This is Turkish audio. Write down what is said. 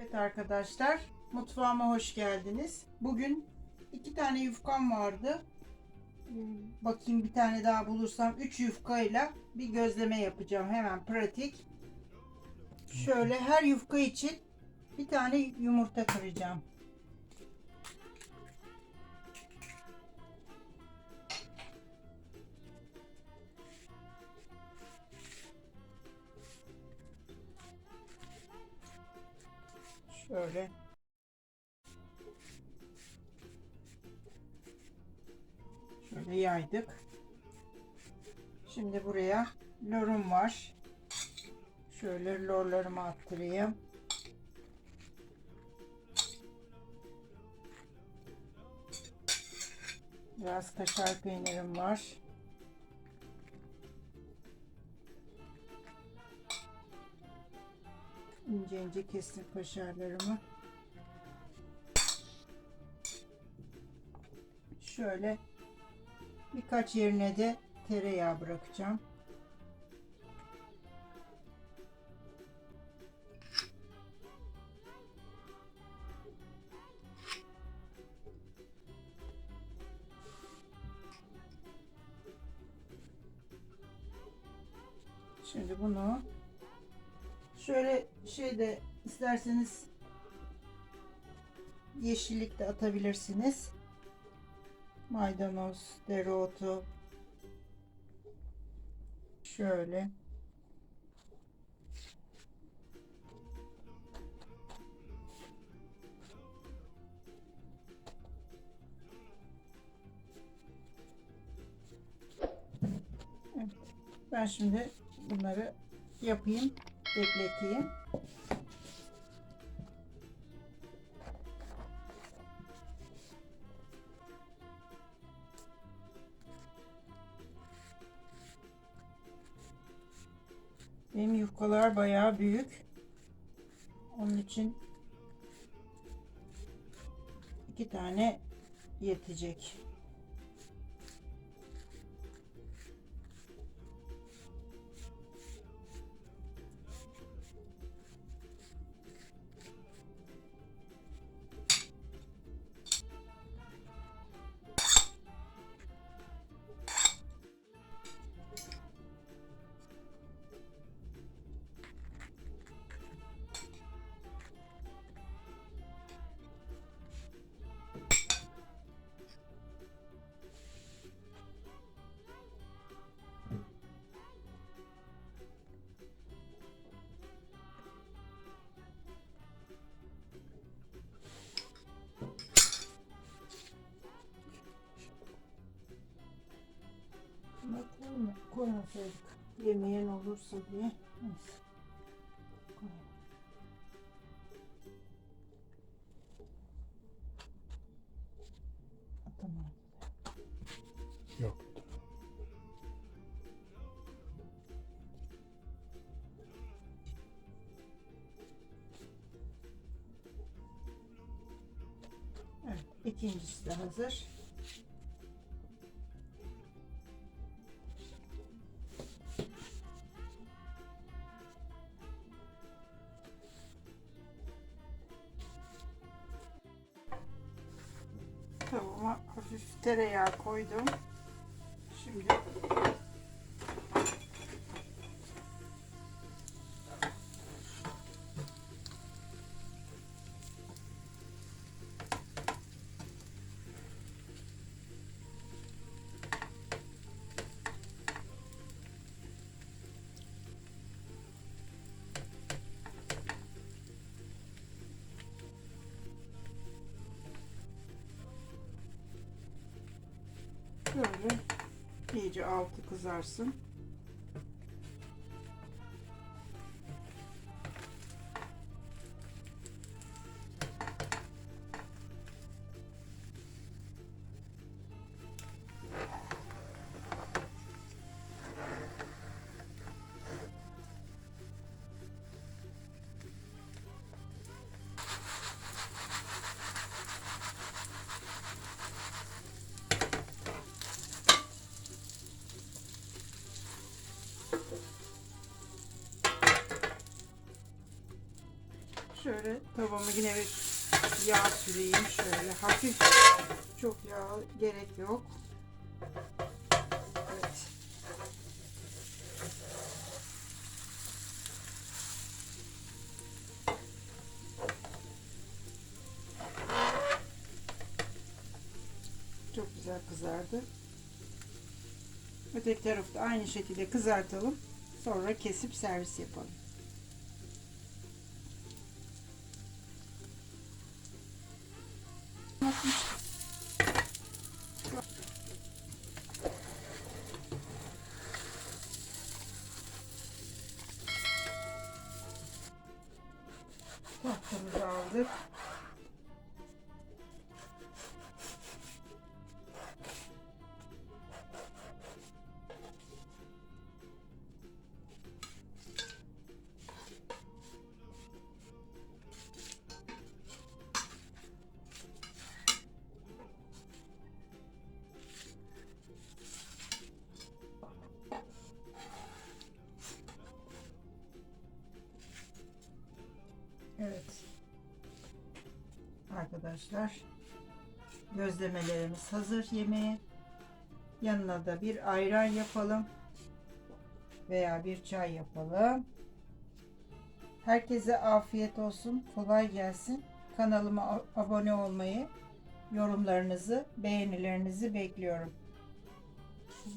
Evet arkadaşlar, mutfağıma hoş geldiniz. Bugün iki tane yufkam vardı. Bakayım bir tane daha bulursam üç yufkayla bir gözleme yapacağım. Hemen pratik. Şöyle her yufka için bir tane yumurta kıracağım. Şöyle yaydık. Şimdi buraya lorum var. Şöyle lorlarımı attırayım. Biraz kaşar peynirim var. İnce ince kestim kaşarlarımı. Şöyle birkaç yerine de tereyağı bırakacağım. Şimdi bunu şöyle şeyde isterseniz yeşillik de atabilirsiniz. Maydanoz, dereotu. Şöyle. Ben şimdi bunları yapayım, bekleteyim. Benim yufkalar bayağı büyük. Onun için iki tane yetecek. Koymasaydık. Yemeyen olursa diye. Tamam. Yok. Evet, ikincisi de hazır. Tavama hafif tereyağı koydum. Şimdi Böyle iyice altı kızarsın. Evet, tavama yine bir yağ süreyim şöyle hafif. Çok yağ gerek yok. Evet. Çok güzel kızardı. Öteki tarafı da aynı şekilde kızartalım. Sonra kesip servis yapalım. Tahtamızı aldık. Evet. Arkadaşlar gözlemelerimiz hazır yemeğe. Yanına da bir ayran yapalım. Veya bir çay yapalım. Herkese afiyet olsun. Kolay gelsin. Kanalıma abone olmayı, yorumlarınızı, beğenilerinizi bekliyorum. Şunu.